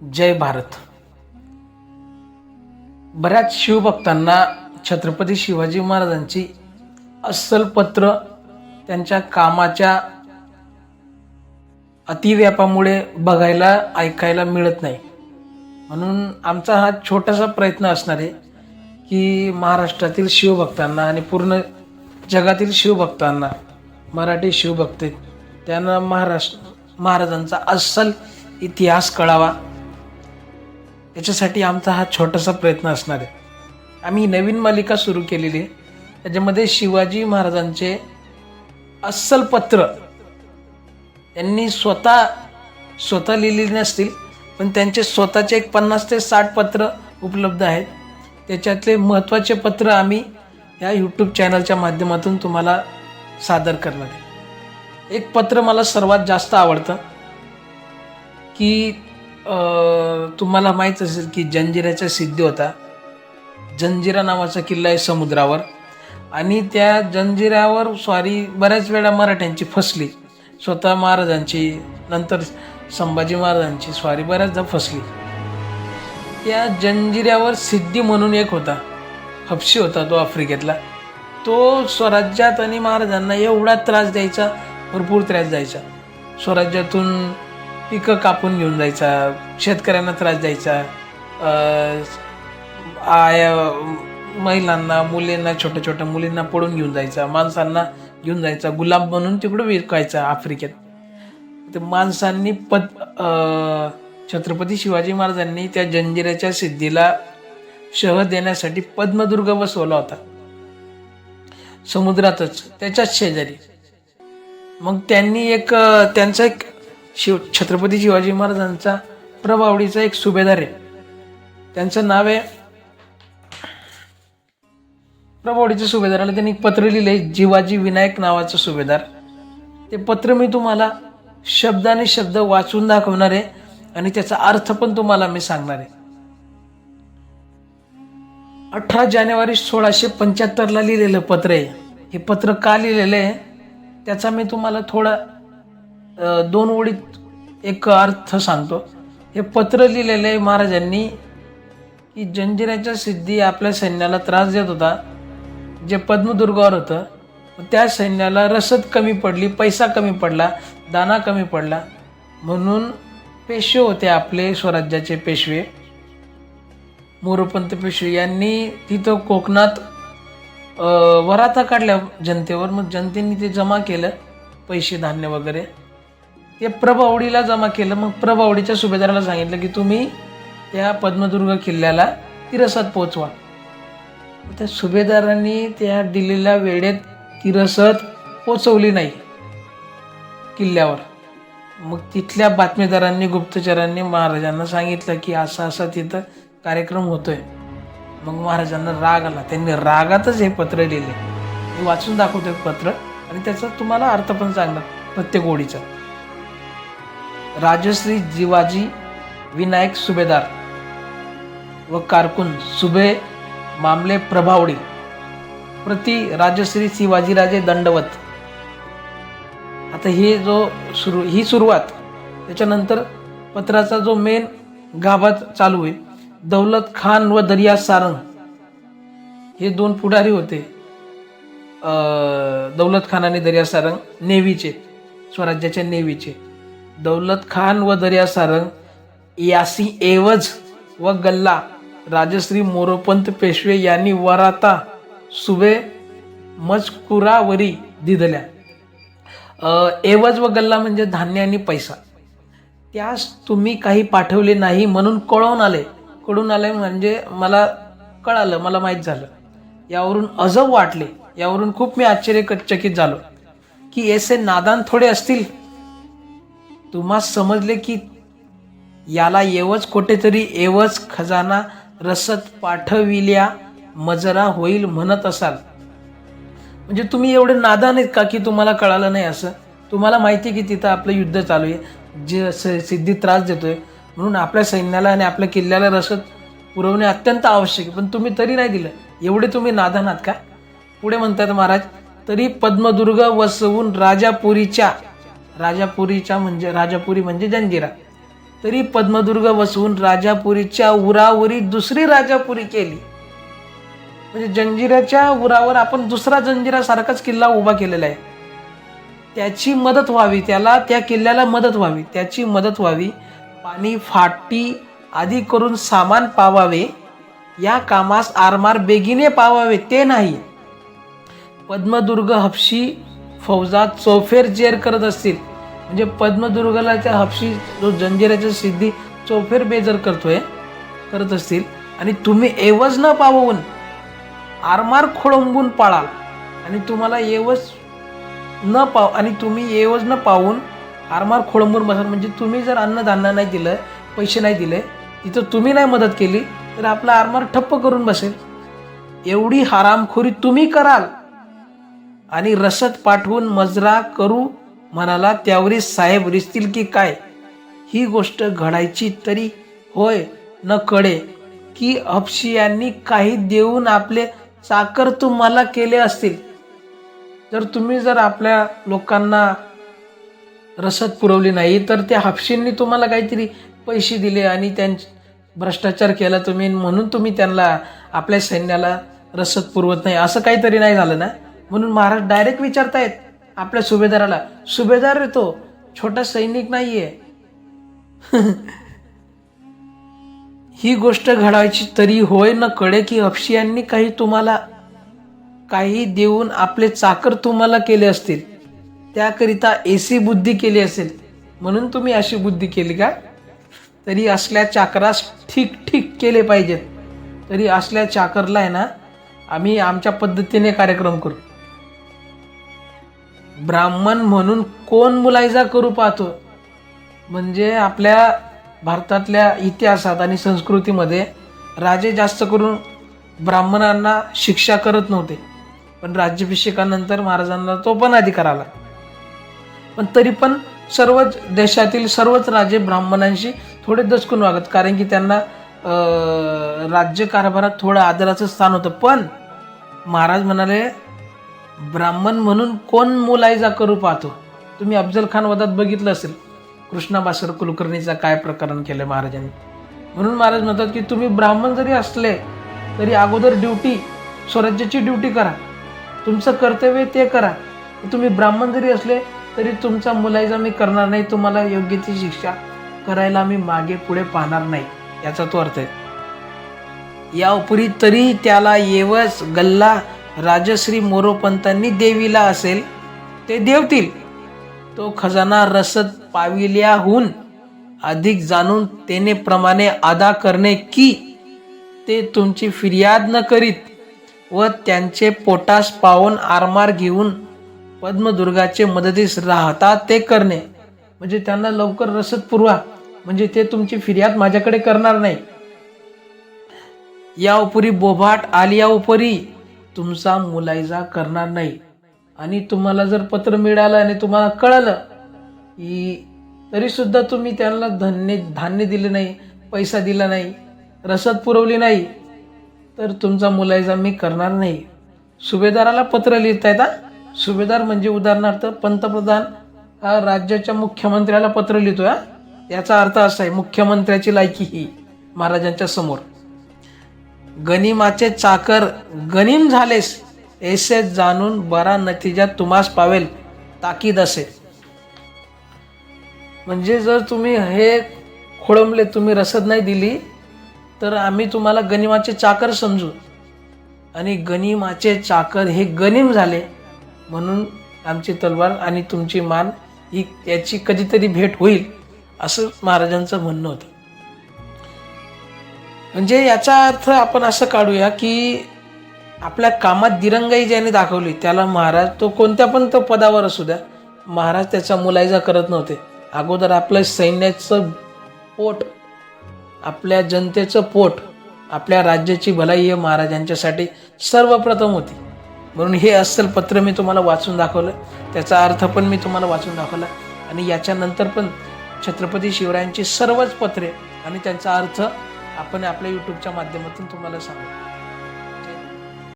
जय भारत. बऱ्याच शिवभक्तांना छत्रपती शिवाजी महाराजांची अस्सल पत्र त्यांच्या कामाच्या अतिव्यापामुळे बघायला ऐकायला मिळत नाही. म्हणून आमचा हा छोटासा प्रयत्न असणार आहे की महाराष्ट्रातील शिवभक्तांना आणि पूर्ण जगातील शिवभक्तांना मराठी शिवभक्त आहेत, त्यांना महाराष्ट्र महाराजांचा अस्सल इतिहास कळावा. त्याच्यासाठी आमचा हा छोटासा प्रयत्न असणार आहे. आम्ही नवीन मालिका सुरू केलेली आहे. त्याच्यामध्ये शिवाजी महाराजांचे अस्सल पत्र त्यांनी स्वतः स्वतः लिहिलेली नसतील पण त्यांचे स्वतःचे एक पन्नास ते साठ पत्र उपलब्ध आहेत. त्याच्यातले महत्त्वाचे पत्र आम्ही या यूट्यूब चॅनलच्या माध्यमातून तुम्हाला सादर करणार आहे. एक पत्र मला सर्वात जास्त आवडतं की तुम्हाला माहीत असेल की जंजिराचा सिद्धी होता. जंजिरा नावाचा किल्ला आहे समुद्रावर. आणि त्या जंजिऱ्यावर स्वारी बऱ्याच वेळा मराठ्यांची फसली. स्वतः महाराजांची नंतर संभाजी महाराजांची स्वारी बऱ्याचदा फसली. त्या जंजिऱ्यावर सिद्धी म्हणून एक होता. हपशी होता तो आफ्रिकेतला. तो स्वराज्यात आणि महाराजांना एवढा त्रास द्यायचा भरपूर त्रास द्यायचा. स्वराज्यातून पिकं कापून घेऊन जायचा शेतकऱ्यांना त्रास द्यायचा. आया महिलांना मुलींना छोट्या छोट्या मुलींना पळून घेऊन जायचा माणसांना घेऊन जायचा गुलाब म्हणून तिकडं विकायचा आफ्रिकेत. तर माणसांनी पद छत्रपती शिवाजी महाराजांनी त्या जंजिराच्या सिद्धीला शह देण्यासाठी पद्मदुर्ग बसवला होता. समुद्रातच त्याच्याच शेजारी. मग त्यांनी एक त्यांचा एक शिव छत्रपती शिवाजी महाराजांचा प्रभावडीचा एक सुभेदार आहे. त्यांचं नाव आहे प्रभावडीच्या सुभेदाराला त्यांनी एक पत्र लिहिले जीवाजी विनायक नावाचं सुभेदार. ते पत्र मी तुम्हाला शब्दाने शब्द वाचून दाखवणार आहे आणि त्याचा अर्थ पण तुम्हाला मी सांगणार आहे. अठरा जानेवारी सोळाशे पंच्याहत्तरला लिहिलेलं पत्र आहे. हे पत्र का लिहिलेलं आहे? त्याचा मी तुम्हाला थोडा दोन ओळीत एक अर्थ सांगतो. हे पत्र लिहिलेलं आहे महाराजांनी की जंजिराच्या सिद्धी आपल्या सैन्याला त्रास देत होता जे पद्मदुर्गावर होतं. त्या सैन्याला रसद कमी पडली पैसा कमी पडला दाना कमी पडला. म्हणून पेशवे होते आपले स्वराज्याचे पेशवे. मोरपंत पेशवे यांनी तिथं कोकणात वराता काढल्या जनतेवर. मग जनतेने ते जमा केलं पैसे धान्य वगैरे. ते प्रभावडीला जमा केलं. मग प्रभावडीच्या सुभेदाराला सांगितलं की तुम्ही त्या पद्मदुर्ग किल्ल्याला तिरसात पोचवा. त्या सुभेदारांनी त्या दिलेल्या वेळेत तिरसत पोचवली नाही किल्ल्यावर. मग तिथल्या बातमीदारांनी गुप्तचरांनी महाराजांना सांगितलं की असा असा तिथं कार्यक्रम होतोय. मग महाराजांना राग आला. त्यांनी रागातच हे पत्र लिहिले. मी वाचून दाखवतो पत्र आणि त्याचा तुम्हाला अर्थ पण सांगणार प्रत्येक ओळीचा. राजश्री जिवाजी विनायक सुभेदार व कारकून सुभे मामले प्रभावडी प्रति राजश्री शिवाजीराजे दंडवत. आता हे जो सुरू ही सुरुवात त्याच्यानंतर पत्राचा जो मेन गाभा चालू आहे दौलत खान व दर्या सारंग हे दोन पुढारी होते. दौलत खान आणि दर्या सारंग नेव्हीचे स्वराज्याच्या नेव्हीचे. दौलत खान व दर्या सारंग यासी एवज व गल्ला राजश्री मोरोपंत पेशवे यांनी वराता सुबे मजकुरावरी दिधल्या एवज व गल्ला म्हणजे धान्य आणि पैसा. त्यास तुम्ही काही पाठवले नाही म्हणून कळवून आले. कळून आले म्हणजे मला कळालं मला माहीत झालं. यावरून अजब वाटले. यावरून खूप मी आश्चर्यचकित झालो. की एसे नादान थोडे असतील? तुम्हा समजले की याला येवच कुठेतरी एवच खजाना रसद पाठविल्या मजरा होईल म्हणत असाल. म्हणजे तुम्ही एवढे नादान आहेत का की तुम्हाला कळालं नाही असं? तुम्हाला माहिती आहे की तिथं आपलं युद्ध चालू आहे जे स- सिद्धी त्रास देतोय. म्हणून आपल्या सैन्याला आणि आपल्या किल्ल्याला रसद पुरवणे अत्यंत आवश्यक आहे. पण तुम्ही तरी नाही दिलं. एवढे तुम्ही नादान आहात का? पुढे म्हणतात महाराज तरी पद्मदुर्ग वसवून राजापुरीच्या राजापुरीच्या म्हणजे राजापुरी म्हणजे जंजिरा. तरी पद्मदुर्ग बसवून राजापुरीच्या उरावरी दुसरी राजापुरी केली. म्हणजे जंजिराच्या उरावर आपण दुसरा जंजिरासारखाच किल्ला उभा केलेला आहे. त्याची मदत व्हावी त्याला त्या किल्ल्याला मदत व्हावी त्याची मदत व्हावी पाणी फाटी आदी करून सामान पावावे या कामास आरमार बेगिने पावावे ते नाही. पद्मदुर्ग हपशी फौजा चौफेर जेर करत असतील. म्हणजे पद्मदुर्गला त्या हपशी जो जंजिराच्या सिद्धी चौफेर बेजर करतोय करत असतील. आणि तुम्ही एवज न पावून आरमार खोळंबून पाळाल. आणि तुम्हाला एवज न पाव आणि तुम्ही एवज न पाहून आरमार खोळंबून बसाल. म्हणजे तुम्ही जर अन्नधान्य नाही दिलं पैसे नाही दिले तिथं तुम्ही नाही मदत केली तर आपला आरमार ठप्प करून बसेल. एवढी हरामखोरी तुम्ही कराल. आणि रसद पाठवून मजरा करू म्हणाला त्यावरी साहेब रिसतील की काय? ही गोष्ट घडायची तरी होय न कळे की अपशियांनी काही देऊन आपले चाकर तुम्हाला केले असतील. जर तुम्ही जर आपल्या लोकांना रसद पुरवली नाही तर त्या हापशींनी तुम्हाला काहीतरी पैसे दिले आणि त्यां भ्रष्टाचार केला तुम्ही म्हणून तुम्ही त्यांना आपल्या सैन्याला रसद पुरवत नाही. असं काहीतरी नाही झालं ना? म्हणून महाराज डायरेक्ट विचारतायत. आपल्या सुभेदाराला. सुभेदार रे तो. छोटा सैनिक नाहीये. ही गोष्ट घडायची तरी होय न कळे की अफशियांनी काही तुम्हाला काही देऊन आपले चाकर तुम्हाला केले असतील. त्याकरिता एसी बुद्धी केली असेल. म्हणून तुम्ही अशी बुद्धी केली का? तरी असल्या चाकरास ठीक ठीक केले पाहिजेत. तरी असल्या चाकरला आहे ना आम्ही आमच्या पद्धतीने कार्यक्रम करू. ब्राह्मण म्हणून कोण मुलायजा करू पाहतो? म्हणजे आपल्या भारतातल्या इतिहासात आणि संस्कृतीमध्ये राजे जास्त करून ब्राह्मणांना शिक्षा करत नव्हते. पण राज्याभिषेकानंतर महाराजांना तो पण अधिकार आला. पण तरी पण सर्वच देशातील सर्वच राजे ब्राह्मणांशी थोडे दचकून वागत कारण की त्यांना राज्यकारभारात थोडं आदराचं स्थान होतं. पण महाराज म्हणाले ब्राह्मण म्हणून कोण मुलायजा करू पाहतो? तुम्ही अफजल खान वदात बघितलं असेल. कृष्णाबासर कुलकर्णीचा काय प्रकरण केलं महाराजांनी? म्हणून महाराज म्हणतात की तुम्ही ब्राह्मण जरी असले तरी अगोदर ड्युटी स्वराज्याची ड्युटी करा. तुमचं कर्तव्य ते करा. तुम्ही ब्राह्मण जरी असले तरी तुमचा मुलायजा मी करणार नाही. तुम्हाला योग्य ती शिक्षा करायला मी मागे पुढे पाहणार नाही. याचा तो अर्थ आहे. या उपरी तरी त्याला येवस गल्ला राजश्री मोरोपंतांनी देवीला असेल ते देवतील. तो खजाना रसद पाविल्याहून अधिक जाणून तेनेप्रमाणे अदा करणे की ते तुमची फिर्याद न करीत व त्यांचे पोटास पावून आरमार घेऊन पद्मदुर्गाचे मदतीस राहता ते करणे. म्हणजे त्यांना लवकर रसद पुरवा. म्हणजे ते तुमची फिर्याद माझ्याकडे करणार नाही. या उपरी बोभाट आलिया उपरी तुमचा मुलायजा करणार नाही. आणि तुम्हाला जर पत्र मिळालं आणि तुम्हाला कळलं की तरीसुद्धा तुम्ही त्यांना धान्य धान्य दिले नाही पैसा दिला नाही रसद पुरवली नाही तर तुमचा मुलायजा मी करणार नाही. सुभेदाराला पत्र लिहिता येतात सुभेदार म्हणजे उदाहरणार्थ पंतप्रधान हा राज्याच्या मुख्यमंत्र्याला पत्र लिहितो हा? याचा अर्थ असा आहे मुख्यमंत्र्याची लायकी ही महाराजांच्या समोर. गनिमाचे चाकर गनिम झालेस ऐसे जाणून बरा नतिजा तुम्हास पावेल ताकीद असे. म्हणजे जर तुम्ही हे खोळंबले तुम्ही रसद नाही दिली तर आम्ही तुम्हाला गनिमाचे चाकर समजू. आणि गनिमाचे चाकर हे गनिम झाले म्हणून आमची तलवार आणि तुमची मान ही याची कधीतरी भेट होईल असं महाराजांचं म्हणणं होतं. म्हणजे याचा अर्थ आपण असं काढूया की आपल्या कामात दिरंगाई ज्याने दाखवली त्याला महाराज तो कोणत्या पण तो पदावर असू द्या महाराज त्याचा मुलायजा करत नव्हते. अगोदर आपल्या सैन्याचं पोट आपल्या जनतेचं पोट आपल्या राज्याची भलाई हे महाराजांच्यासाठी सर्वप्रथम होती. म्हणून हे अस्सल पत्र मी तुम्हाला वाचून दाखवलं त्याचा अर्थ पण मी तुम्हाला वाचून दाखवला आणि याच्यानंतर पण छत्रपती शिवरायांची सर्वच पत्रे आणि त्यांचा अर्थ आपण आपल्या यूट्यूबच्या माध्यमातून तुम्हाला सांगू.